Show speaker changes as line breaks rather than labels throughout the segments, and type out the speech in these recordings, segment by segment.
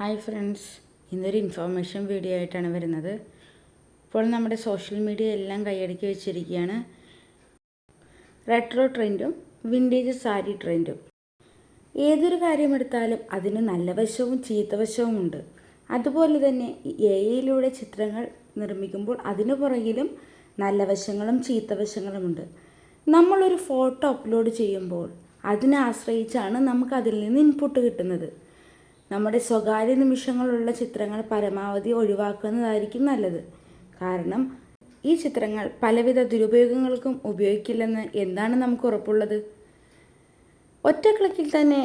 Hi friends ഇന്നൊരു information video ആയിട്ടാണ് വരുന്നത്. ഇപ്പോൾ നമ്മുടെ സോഷ്യൽ മീഡിയ എല്ലാം കൈയടക്കി വെച്ചിരിക്കുകയാണ്. റെട്രോ ട്രെൻഡും വിന്റേജ് സാരി ട്രെൻഡും ഏതൊരു കാര്യമെടുത്താലും അതിന് നല്ല വശവും ചീത്ത വശവും ഉണ്ട്. അതുപോലെ തന്നെ എ ഐയിലൂടെ ചിത്രങ്ങൾ നിർമ്മിക്കുമ്പോൾ അതിനു പുറകിലും നല്ല വശങ്ങളും ചീത്ത വശങ്ങളുമുണ്ട് നമ്മളൊരു ഫോട്ടോ അപ്ലോഡ് ചെയ്യുമ്പോൾ അതിനെ ആശ്രയിച്ചാണ് നമുക്ക് അതിൽ നിന്ന് ഇൻപുട്ട് കിട്ടുന്നത്. നമ്മുടെ സ്വകാര്യ നിമിഷങ്ങളുള്ള ചിത്രങ്ങൾ പരമാവധി ഒഴിവാക്കുന്നതായിരിക്കും നല്ലത്. കാരണം ഈ ചിത്രങ്ങൾ പലവിധ ദുരുപയോഗങ്ങൾക്കും ഉപയോഗിക്കില്ലെന്ന് എന്താണ് നമുക്ക് ഉറപ്പുള്ളത്? ഒറ്റ ക്ലിക്കിൽ തന്നെ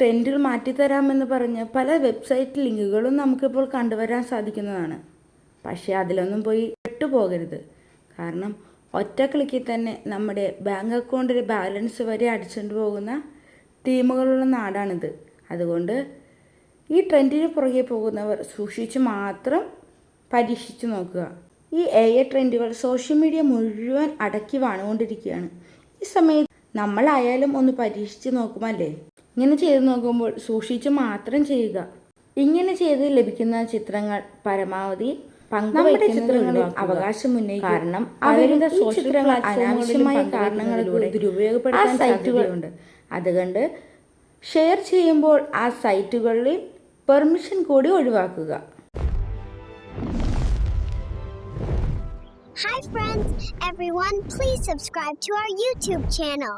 ട്രെൻഡിൽ മാറ്റിത്തരാമെന്ന് പറഞ്ഞ് പല വെബ്സൈറ്റ് ലിങ്കുകളും നമുക്കിപ്പോൾ കണ്ടുവരാൻ സാധിക്കുന്നതാണ്. പക്ഷേ അതിലൊന്നും പോയി പെട്ടുപോകരുത്. കാരണം ഒറ്റ ക്ലിക്കിൽ തന്നെ നമ്മുടെ ബാങ്ക് അക്കൗണ്ടിലെ ബാലൻസ് വരെ അടിച്ചുകൊണ്ട് പോകുന്ന ടീമുകളുള്ള നാടാണിത്. അതുകൊണ്ട് ഈ ട്രെൻഡിന് പുറകെ പോകുന്നവർ സൂക്ഷിച്ച് മാത്രം പരീക്ഷിച്ചു നോക്കുക. ഈ എ ഐ ട്രെൻഡുകൾ സോഷ്യൽ മീഡിയ മുഴുവൻ അടക്കി വാണുകൊണ്ടിരിക്കുകയാണ്. ഈ സമയത്ത് നമ്മളായാലും ഒന്ന് പരീക്ഷിച്ച് നോക്കുമല്ലേ? ഇങ്ങനെ ചെയ്ത് നോക്കുമ്പോൾ സൂക്ഷിച്ച് മാത്രം ചെയ്യുക. ഇങ്ങനെ ചെയ്ത് ലഭിക്കുന്ന ചിത്രങ്ങൾ പരമാവധി നമ്മുടെ ചിത്രങ്ങളിൽ അവകാശം ഉന്നയിക്കും കാരണം അവരുടെ ചിത്രങ്ങൾ അനാവശ്യമായ കാരണങ്ങളിലൂടെ ദുരുപയോഗപ്പെടുത്താൻ സാധ്യതയുണ്ട്. അതുകൊണ്ട് ഷെയർ ചെയ്യുമ്പോൾ ആ സൈറ്റുകളിൽ പെർമിഷൻ കൂടി ഒഴിവാക്കുക
Hi friends, everyone, please subscribe to our YouTube channel.